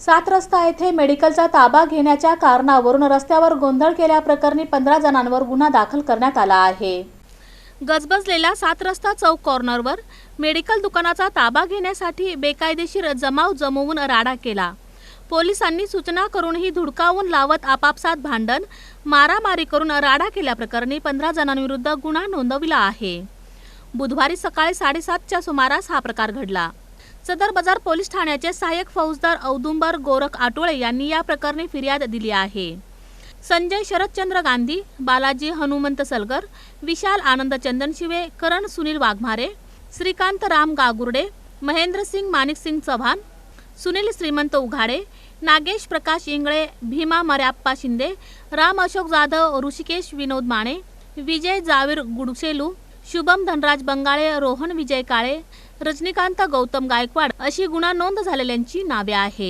सात रस्ता येथे मेडिकलचा ताबा घेण्याच्या कारणावरून रस्त्यावर गोंधळ केल्याप्रकरणी पंधरा जणांवर गुन्हा दाखल करण्यात आला आहे. गजबजलेल्या सात रस्ता चौक कॉर्नरवर मेडिकल दुकानाचा ताबा घेण्यासाठी बेकायदेशीर जमाव जमवून राडा केला. पोलिसांनी सूचना करूनही धुडकावून लावत आपापसात भांडण मारामारी करून राडा केल्याप्रकरणी पंधरा जणांविरुद्ध गुन्हा नोंदविला आहे. बुधवारी सकाळी साडेसातच्या सुमारास हा प्रकार घडला. सदर बाजार पोलीस ठाण्याचे सहाय्यक फौजदार औदुंबर गोरख आटोळे यांनी या प्रकरणी फिर्याद दिली आहे. संजय शरदचंद्र गांधी बालाजी हनुमंत सलगर विशाल आनंद चंदनशिवे करण सुनील वाघमारे श्रीकांत राम गागुर्डे महेंद्रसिंग माणिकसिंग चव्हाण सुनील श्रीमंत उघाडे नागेश प्रकाश इंगळे भीमा मर्याप्पा शिंदे राम अशोक जाधव ऋषिकेश विनोद माने विजय जावीर गुडसेलू शुभम धनराज बंगाळे रोहन विजय काळे रजनीकांत गौतम गायकवाड अशी गुन्हा नोंद झालेल्यांची नावे आहेत.